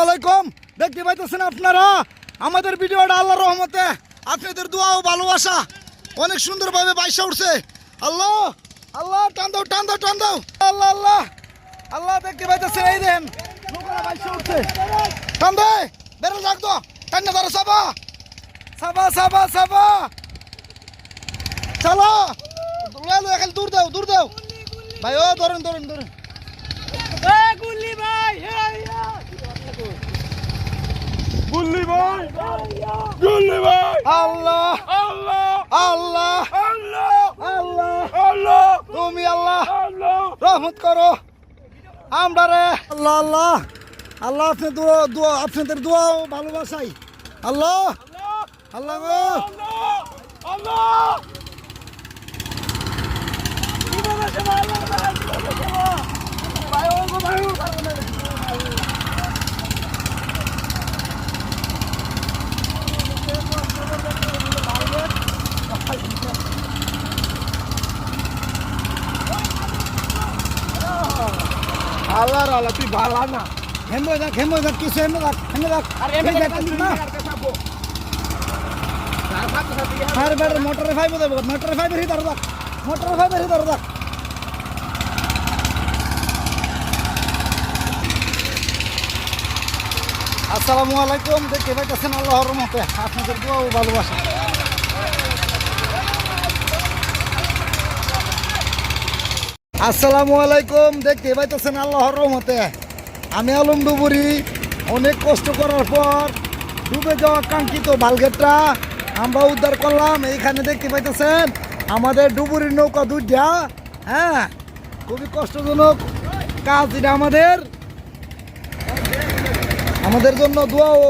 আসসালামু আলাইকুম। দেখতে পাইতেছেন আপনারা? আমাদের ভিডিওটা আল্লাহর রহমতে আপনাদের দোয়া ও ভালোবাসা অনেক সুন্দরভাবে বাইসা উঠছে। আল্লাহ আল্লাহ, টান দাও টান দাও টান দাও। আল্লাহ আল্লাহ আল্লাহ, দেখতে পাইতেছেন, এই দেন বাইসা উঠছে। টান দে, বেরো যাক তো। টান না ধরো, সাবা। সাবা সাবা সাবা। চলো দূর দাও দূর দাও। ভাই, ও, ধরেন ধরেন ধরেন। গুল্লি ভাই গুল্লি ভাই গুল্লি ভাই আল্লাহ আল্লাহ আল্লাহ আল্লাহ তুমি আল্লাহ, রহমত করো। আমরা রে, আল্লাহ আল্লাহ আল্লাহ আপনি দোয়া আপনাদের দোয়া ভালোবাসাই। আল্লাহ আল্লাহ আল্লাহ আল্লাহ তুই ভালো না। হেমে দেখ হেমে দেখ কিছু হেমে দেখ হেমে দেখ এই দেখ, না। ফায়ার ব্যাটার মোটরের ফাইভ দেবো মোটরের ফাইভের হিতার দেখ মোটরের ফাইভের হিতার দেখ আসসালামু আলাইকুম দেখতে পাইতেছেন আল্লাহর রহমতে। আপনাদের দোয়া ও ভালোবাসা। আসসালামু আলাইকুম, দেখতে পাইতেছেন আল্লাহর রহমতে। আমি আলম ডুবুরি, অনেক কষ্ট করার পর ডুবে যাওয়া কাঙ্ক্ষিত বালগেটটা আমরা উদ্ধার করলাম। এইখানে দেখতে পাইতেছেন আমাদের ডুবুরির নৌকা দুইটা হ্যাঁ? খুবই কষ্টজনক কাজ এটা আমাদের। আমাদের জন্য দোয়া ও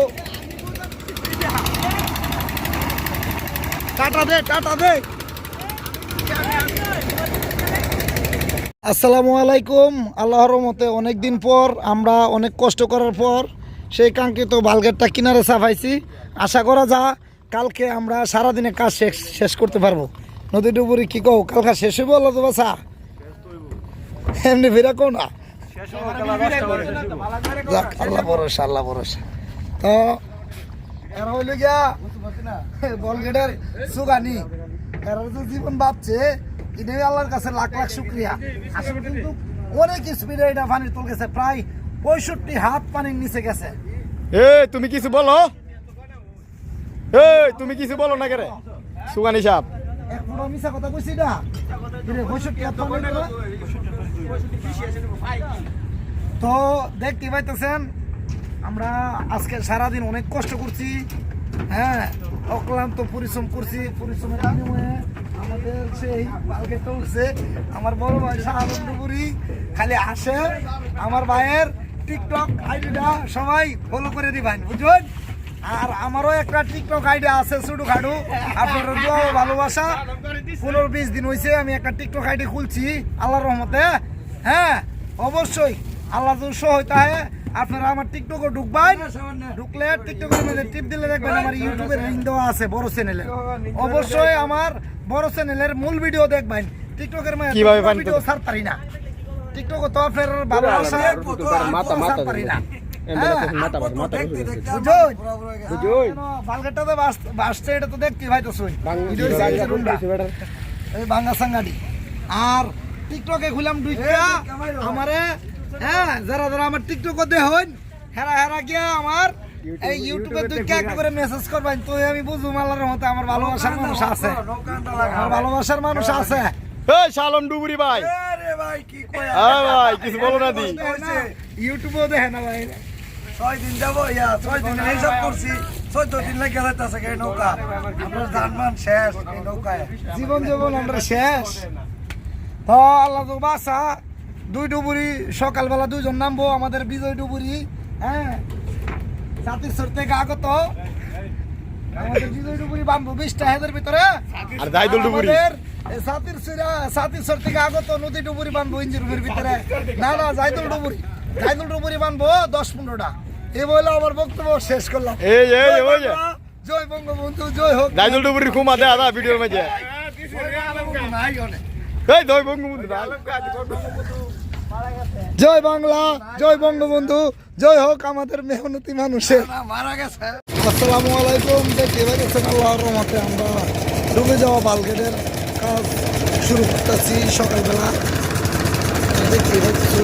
টাটা দে টাটা দে। আসসালামু আলাইকুম। আল্লাহর মতে অনেক দিন পর, আমরা অনেক কষ্ট করার পর সেই কাঙ্ক্ষিত বালগেটটা কিনারে সাফাইছি। আশা করা যা, কালকে আমরা সারাদিনে কাজ শেষ শেষ করতে পারব। নদী ডুবুরি কি কও, কালকা শেষ হইব আল্লাহ তো বাসা এমনি ফিরা কো না? আল্লাহ ভরসা আল্লাহ ভরসা। তো, এরা হইল গিয়া বলগেটের সুগানি। এরা জীবন ভাবছে এটাই আল্লাহর কাছে লাখ লাখ শুক্রিয়া। আসলে কিন্তু অনেক স্পিডে এটা পানির তুল গেছে প্রায় পঁয়ষট্টি হাত পানির নিচে গেছে। এই তুমি কিছু বলো? এই তুমি কিছু বলো না কেরে? সুগানি সাহেব এক পুরো মিশা কথা কইছি না? পঁয়ষট্টি হাত তো দেখতে পাইতেছেন আমরা আজকে সারাদিন অনেক কষ্ট করছি হ্যাঁ অক্লান্ত পরিশ্রম করছি পরিশ্রমের বিনিময়ে আমাদের সেই বালগেটটা উঠছে আমার বড় ভাই শাহাবুরি খালি আসে আমার ভাইয়ের টিকটক আইডিটা সবাই ফলো করে দিবেন বুঝবেন আর আমারও একটা টিকটক আইডিয়া আছে ছোটো খাটু আপনারা ভালোবাসা। পনেরো বিশ দিন হয়েছে আমি একটা টিকটক আইডি খুলছি, আল্লাহর রহমতে। হ্যাঁ অবশ্যই। আল্লাহ যদি সহ হয় আপনারা আমার টিকটকে ঢুকবেন। ঢুকলে টিকটকের মধ্যে টিপ দিলে দেখবেন আমার ইউটিউবের লিঙ্ক দেওয়া আছে বড় চ্যানেলে অবশ্যই আমার বড় চ্যানেলের মূল ভিডিও দেখবেন। টিকটকের মধ্যে ভিডিও ছাড় পারি না। টিকটকে তো আপনার মাথা মাথা ছাড় পারি না। হ্যাঁ। আর টিকটকে খুলাম দুইটা। আমারে হ্যাঁ যারা যারা আমার টিকটকে দেখুন হেরা হেরা গিয়া আমার এই ইউটিউবে দুইটা একটা করে মেসেজ করবেন। তো আমি বুঝুম আল্লাহর মতে আমার ভালোবাসার মানুষ আছে। আমার ভালোবাসার মানুষ আছে। এই শালম ডুবুরি ভাই। ভাই কিছু বলো না দি। ইউটিউবেও দেখে না ভাই ছয় দিন যাব ইয়া ছয় দিন হিসাব করছি। চোদ্দ দিন লেগে যাইতেছে এই নৌকা। আপনার শেষ এই নৌকায়। জীবন জীবন আমরা শেষ। তো আল্লাহ তো বাসা দুই ডুবুরি সকালবেলা দুইজন নামবো আমাদের বিজয় ডুবুরি হ্যাঁ? জাতির সর থেকে আগত। আমাদের বিজয় ডুবুরি বানবো বিশটা হেদের ভিতরে। আর জাইদুল ডুবুরি? সাতির সুরা সাতির সর থেকে আগত নদী ডুবুরি বানবো ভিতরে। না না জাইদুল ডুবুরি। জাইদুল ডুবুরি বানবো দশ পনেরোটা। এই বলে আমার বক্তব্য শেষ করলাম। এই এই ওই যে জয় বঙ্গবন্ধু জয় হোক। জাইদুল খুমা আদা ভিডিওর মাঝে এই দই বঙ্গবন্ধু ভাই। জয় বাংলা জয় বঙ্গবন্ধু জয় হোক আমাদের মেহনতি মানুষের। মারা গেছে। আসসালামু আলাইকুম দেখতে পাচ্ছেন আল্লাহর রহমতে আমরা ডুবে যাওয়া বালগেটের কাজ শুরু করতেছি সকালবেলা। দেখতে পাচ্ছি